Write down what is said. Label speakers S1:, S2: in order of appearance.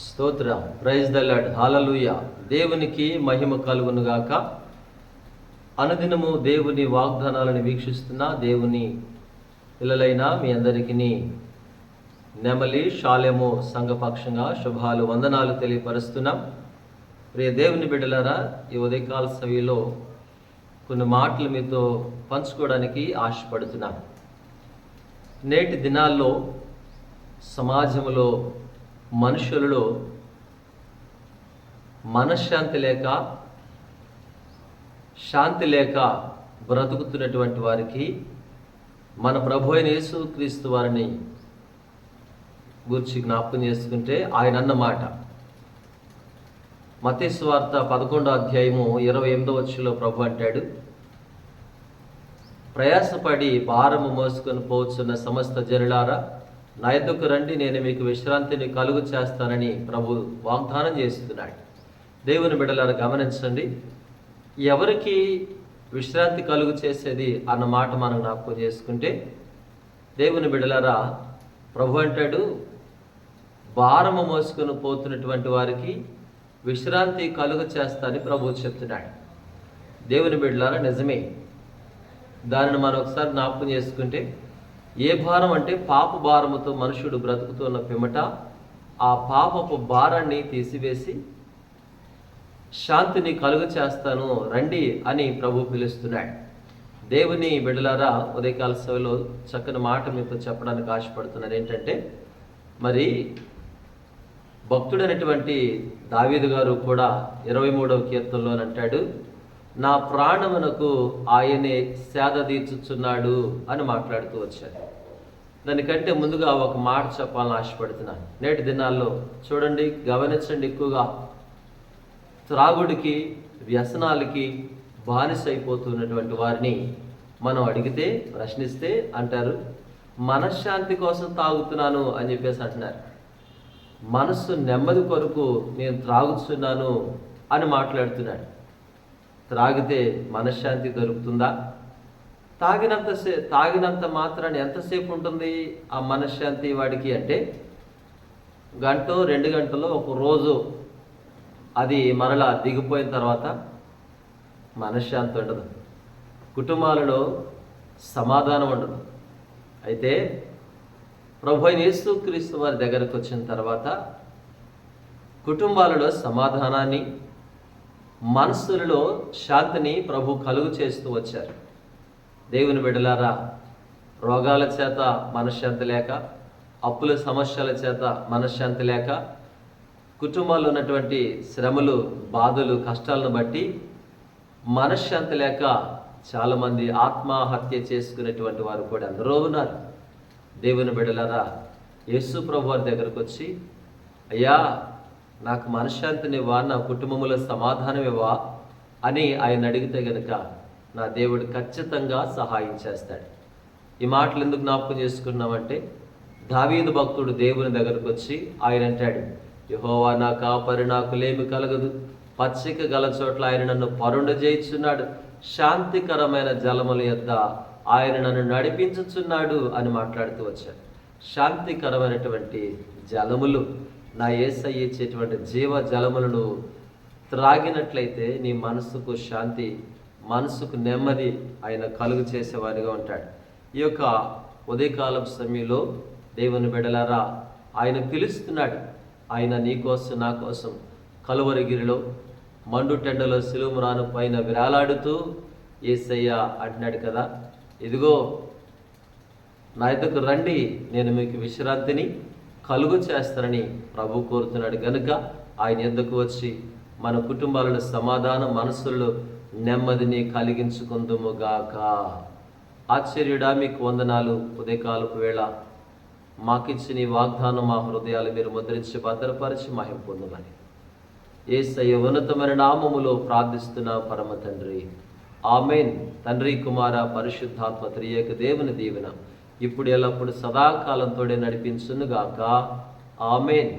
S1: స్తోత్రం. Praise the lord hallelujah దేవునికి మహిమ కలుగునుగాక. అనుదినము దేవుని వాగ్దానాలను వీక్షిస్తున్న దేవుని పిల్లలైన మీ అందరికీ నెమలి షాలెము సంఘపక్షంగా శుభాలు వందనాలు తెలియపరుస్తున్నాం. ప్రియ దేవుని బిడ్డలారా ఈ ఉదయకాల సవిలో కొన్ని మాటలు మీతో పంచుకోవడానికి ఆశపడుతున్నాం. నేటి దినాల్లో సమాజంలో మనుషులలో మనశ్శాంతి లేక శాంతి లేక బ్రతుకుతున్నటువంటి వారికి మన ప్రభు అయిన యేసుక్రీస్తు వారిని గురించి జ్ఞాపకం చేసుకుంటే ఆయన అన్నమాట మతేశ్వార్త వార్త పదకొండో అధ్యాయము ఇరవై ఎనిమిదో వచ్చులో ప్రభు అంటాడు ప్రయాసపడి భారము మోసుకొని పోవచ్చున్న సమస్త జనులారా నా ఎద్దుకు రండి నేను మీకు విశ్రాంతిని కలుగు చేస్తానని ప్రభు వాగ్దానం చేస్తున్నాడు. దేవుని బిడ్డలారా గమనించండి. ఎవరికి విశ్రాంతి కలుగు చేసేది అన్న మాట మనం జ్ఞాపకం చేసుకుంటే దేవుని బిడలరా ప్రభు అంటాడు భారము మోసుకుని పోతున్నటువంటి వారికి విశ్రాంతి కలుగు చేస్తానని ప్రభు చెప్తున్నాడు. దేవుని బిడ్డలారా నిజమే. దానిని మనం ఒకసారి జ్ఞాపకం చేసుకుంటే ఏ భారం అంటే పాప భారముతో మనుషుడు బ్రతుకుతున్న పిమట ఆ పాపపు భారాన్ని తీసివేసి శాంతిని కలుగు చేస్తాను రండి అని ప్రభు పిలుస్తున్నాడు. దేవుని బిడలారా ఉదయకాల సభలో చక్కని మాట మీతో చెప్పడానికి ఆశపడుతున్నాను ఏంటంటే మరి భక్తుడైనటువంటి దావీదు గారు కూడా ఇరవై మూడవ కీర్తనలో అంటాడు. నా ప్రాణమునకు ఆయనే సేద తీర్చుచున్నాడు అని మాట్లాడుతూ వచ్చాడు. దానికంటే ముందుగా ఒక మాట చెప్పాలని ఆశపడుతున్నాను. నేటి దినాల్లో చూడండి గమనించండి ఎక్కువగా. త్రాగుడికి వ్యసనాలకి బానిసైపోతున్నటువంటి వారిని మనం అడిగితే ప్రశ్నిస్తే అంటారు మనశ్శాంతి కోసం తాగుతున్నాను అని చెప్పేసి అంటున్నారు. మనస్సు నెమ్మది కొరకు నేను త్రాగుతున్నాను అని మాట్లాడుతున్నాడు. త్రాగితే మనశ్శాంతి దొరుకుతుందా? తాగినంత సే తాగినంత మాత్రాన్ని ఎంతసేపు ఉంటుంది ఆ మనశ్శాంతి వాడికి అంటే? గంట రెండు గంటలు ఒక రోజు అది మరలా దిగిపోయిన తర్వాత మనశ్శాంతి ఉండదు. కుటుంబాలలో సమాధానం ఉండదు. అయితే ప్రభు అయిన యేసుక్రీస్తు వారి దగ్గరకు వచ్చిన తర్వాత కుటుంబాలలో సమాధానాన్ని మనస్సులలో శాంతిని ప్రభు కలుగు చేస్తూ వచ్చారు. దేవుని బిడలారా రోగాల చేత మనశ్శాంతి లేక అప్పుల సమస్యల చేత మనశ్శాంతి లేక కుటుంబాల్లో ఉన్నటువంటి శ్రమలు బాధలు కష్టాలను బట్టి మనశ్శాంతి లేక చాలామంది ఆత్మహత్య చేసుకునేటువంటి వారు కూడా అందరూ ఉన్నారు. దేవుని బిడలారా యేసు ప్రభు వారి దగ్గరకు వచ్చి అయ్యా నాకు మనశ్శాంతినివ్వా నా కుటుంబంలో సమాధానం ఇవ్వా అని ఆయన అడిగితే గనుక నా దేవుడు ఖచ్చితంగా సహాయం చేస్తాడు. ఈ మాటలు ఎందుకు జ్ఞాపకం చేసుకున్నామంటే దావీదు భక్తుడు దేవుని దగ్గరకు వచ్చి ఆయన అంటాడు యహోవా నా కాపరి నాకు లేమి కలగదు. పచ్చిక గల చోట్ల ఆయన నన్ను పరుండ చేయించున్నాడు శాంతికరమైన జలముల యొద్ద ఆయన నన్ను నడిపించుచున్నాడు అని మాట్లాడుతూ వచ్చాడు. శాంతికరమైనటువంటి జలములు నా ఏసయ్య ఇచ్చేటువంటి జీవ జలములను త్రాగినట్లయితే నీ మనసుకు శాంతి మనసుకు నెమ్మది ఆయన కలుగు చేసేవారిగా ఉంటాడు. ఈ యొక్క ఉదయకాలం సమయంలో దేవుని బిడలారా ఆయన పిలుస్తున్నాడు. ఆయన నీ కోసం నా కోసం కలువరిగిరిలో మండు టెండలో సిలుమురాను పైన విరాలాడుతూ ఏసయ్య అంటున్నాడు కదా ఇదిగో నా ఇద్దకు రండి నేను మీకు విశ్రాంతిని కలుగు చేస్తారని ప్రభు కోరుతున్నాడు. కనుక ఆయన ఎందుకు వచ్చి మన కుటుంబాలలో సమాధానం మనసుల్లో నెమ్మదిని కలిగించుకుందుముగాక ఆశ్చర్యుడా మీకు వందనాలు. ఉదయకాలపు వేళ మాకిచ్చిన ఈ వాగ్దానం మా హృదయాలు మీరు ముద్రించి భద్రపరిచి మహిం పొందమని ఏసయ్య ఉన్నతమైన నామములో ప్రార్థిస్తున్న పరమ తండ్రి. ఆమెన్. తండ్రి కుమార పరిశుద్ధాత్మ త్రియేక దేవుని దీవెన. ఇప్పుడు ఎల్లప్పుడు సదాకాలంతోడే నడిపించునుగాక ఆమెన్.